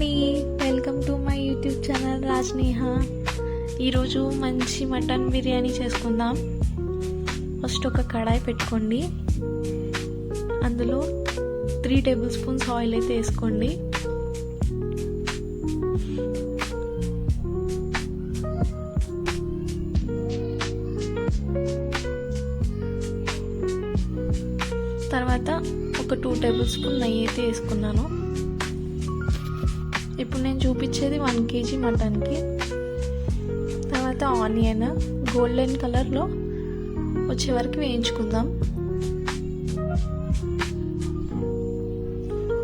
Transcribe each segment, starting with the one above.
అండి welcome to my YouTube channel రాజ్నేహ ఈరోజు మంచి మటన్ బిర్యానీ చేసుకుందాం. ఫస్ట్ ఒక కడాయి పెట్టుకోండి. అందులో త్రీ టేబుల్ స్పూన్స్ ఆయిల్ అయితే వేసుకోండి. తర్వాత ఒక టూ టేబుల్ స్పూన్ నెయ్యి అయితే వేసుకున్నాను. ఇప్పుడు నేను చూపించేది వన్ కేజీ మటన్కి. తర్వాత ఆనియన్ గోల్డెన్ కలర్లో వచ్చే వరకు వేయించుకుందాం.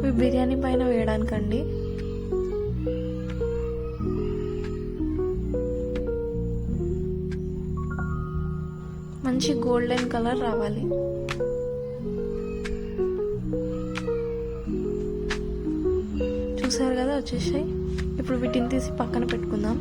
ఇవి బిర్యానీ పైన వేయడానికండి. మంచి గోల్డెన్ కలర్ రావాలి. చూసారు కదా వచ్చేసాయి. ఇప్పుడు వీటిని తీసి పక్కన పెట్టుకుందాం.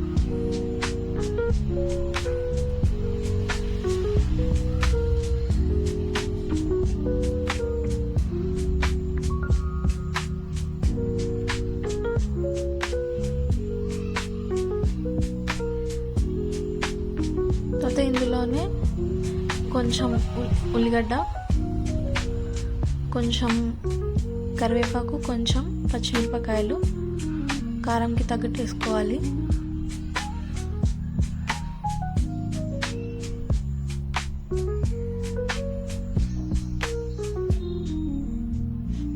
తర్వాత ఇందులోనే కొంచెం ఉల్లిగడ్డ కొంచెం కరివేపాకు కొంచెం పచ్చిమిరపకాయలు కారంకి తగ్గట్టు వేసుకోవాలి.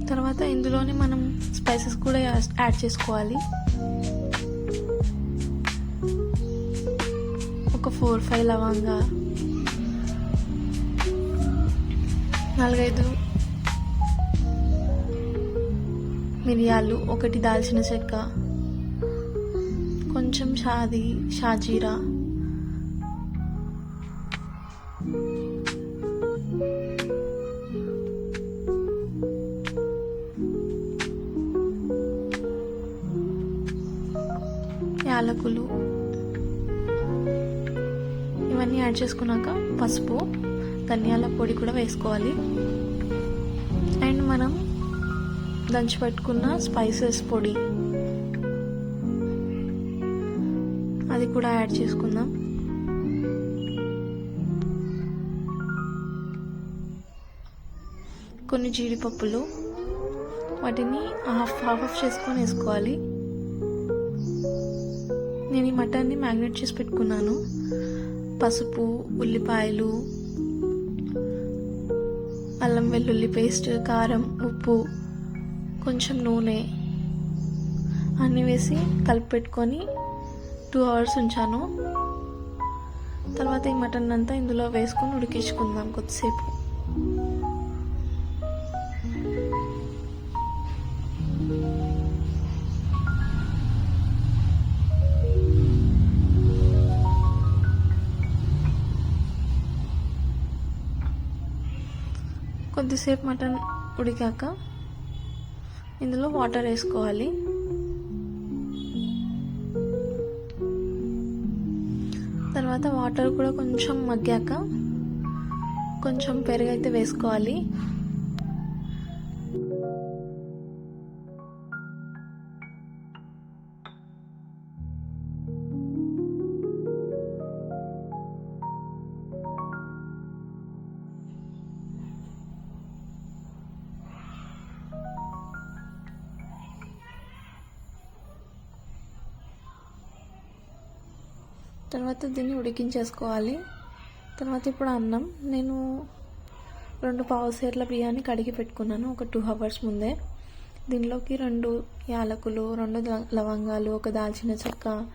తర్వాత ఇందులోనే మనం స్పైసెస్ కూడా యాడ్ చేసుకోవాలి. ఒక ఫోర్ ఫైవ్ లవంగా నాలుగైదు మిరియాలు ఒకటి దాల్చిన చెక్క కొంచెం షాది షాజీరా. యాలకులు. ఇవన్నీ యాడ్ చేసుకున్నాక పసుపు ధనియాల పొడి కూడా వేసుకోవాలి. అండ్ మనం దంచి పెట్టుకున్న స్పైసెస్ పొడి. అది కూడా యాడ్ చేసుకుందాం. కొన్ని జీడిపప్పులు. వాటిని హాఫ్ హాఫ్ ఆఫ్ చేసుకొని వేసుకోవాలి. నేను ఈ మటన్ని మ్యాగ్నేట్ చేసి పెట్టుకున్నాను. పసుపు ఉల్లిపాయలు అల్లం వెల్లుల్లి పేస్ట్ కారం ఉప్పు కొంచెం నూనె అన్నీ వేసి కలిపి పెట్టుకొని టూ అవర్స్ ఉంచాను. తర్వాత ఈ మటన్ అంతా ఇందులో వేసుకొని ఉడికించుకుందాం కొద్దిసేపు. కొద్దిసేపు మటన్ ఉడికాక ఇందులో వాటర్ వేసుకోవాలి. తర్వాత వాటర్ కూడా కొంచెం మగ్గాక కొంచెం పెరుగు అయితే వేసుకోవాలి. తర్వాత దీన్ని ఉడికించేసుకోవాలి. తర్వాత ఇప్పుడు అన్నం. నేను రెండు పావు సేర్ల బియ్యాన్ని కడిగి పెట్టుకున్నాను. ఒక టూ అవర్స్ ముందే. దీనిలోకి రెండు యాలకులు రెండు లవంగాలు ఒక దాల్చిన చెక్క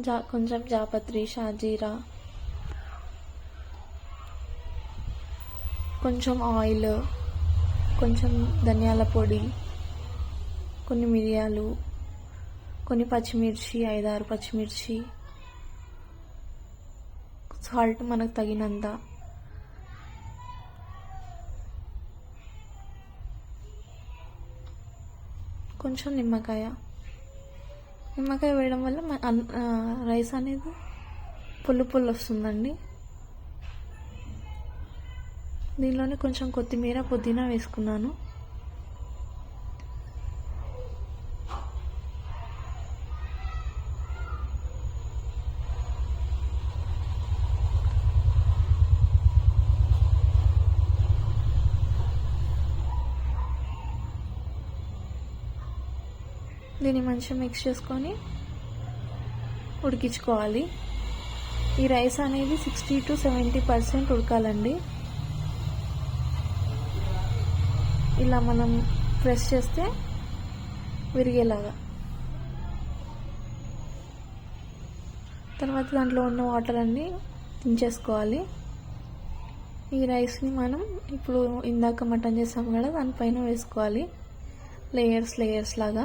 జా కొంచెం జాపత్రి షాజీరా కొంచెం ఆయిల్ కొంచెం ధనియాల పొడి కొన్ని మిరియాలు కొన్ని పచ్చిమిర్చి ఐదారు పచ్చిమిర్చి సాల్ట్ మనకు తగినంత. కొంచెం నిమ్మకాయ. నిమ్మకాయ వేయడం వల్ల రైస్ అనేది పుల్లు పుల్లు వస్తుందండి. దీనిలోనే కొంచెం కొత్తిమీర పుదీనా వేసుకున్నాను. దీన్ని మంచిగా మిక్స్ చేసుకొని ఉడికించుకోవాలి. ఈ రైస్ అనేది సిక్స్టీ టు సెవెంటీ పర్సెంట్ ఉడకాలండి. ఇలా మనం ప్రెస్ చేస్తే విరిగేలాగా. తర్వాత దాంట్లో ఉన్న వాటర్ అన్నీ దించేసుకోవాలి. ఈ రైస్ని మనం ఇప్పుడు ఇందాక మటన్ చేసాం కదా దానిపైన వేసుకోవాలి. లేయర్స్ లేయర్స్ లాగా.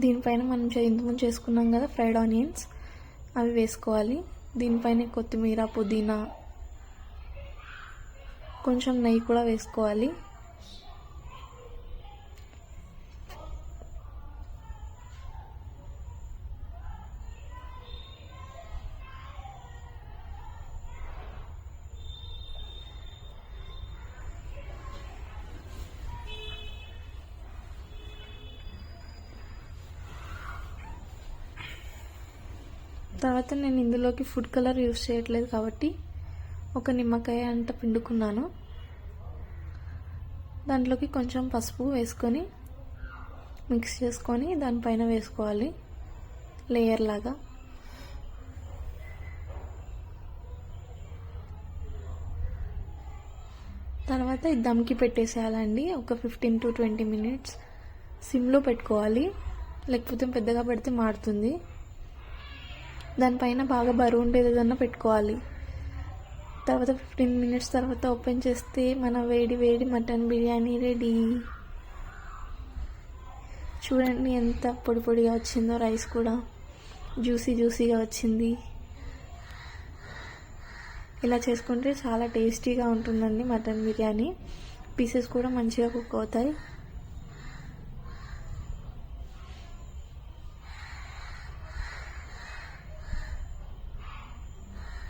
దీనిపైన మనం ఇంతకుముందు చేసుకున్నాం కదా ఫ్రైడ్ ఆనియన్స్ అవి వేసుకోవాలి. దీనిపైన కొత్తిమీర పుదీనా కొంచెం నెయ్యి కూడా వేసుకోవాలి. తర్వాత నేను ఇందులోకి ఫుడ్ కలర్ యూస్ చేయట్లేదు కాబట్టి ఒక నిమ్మకాయ అంత పిండుకున్నాను. దాంట్లోకి కొంచెం పసుపు వేసుకొని మిక్స్ చేసుకొని దానిపైన వేసుకోవాలి. లేయర్ లాగా. తర్వాత ఇది దమ్కి పెట్టేసేయాలండి. ఒక ఫిఫ్టీన్ టు ట్వంటీ మినిట్స్ సిమ్లో పెట్టుకోవాలి. లేకపోతే పెద్దగా పెడితే మాడుతుంది దానిపైన బాగా బరువు ఉండేది ఏదన్నా పెట్టుకోవాలి. తర్వాత ఫిఫ్టీన్ మినిట్స్ తర్వాత ఓపెన్ చేస్తే మన వేడి వేడి మటన్ బిర్యానీ రెడీ చూడండి ఎంత పొడి పొడిగా వచ్చిందో రైస్ కూడా. జ్యూసీ జ్యూసీగా వచ్చింది. ఇలా చేసుకుంటే చాలా టేస్టీగా ఉంటుందండి మటన్ బిర్యానీ. పీసెస్ కూడా మంచిగా కుక్ అవుతాయి.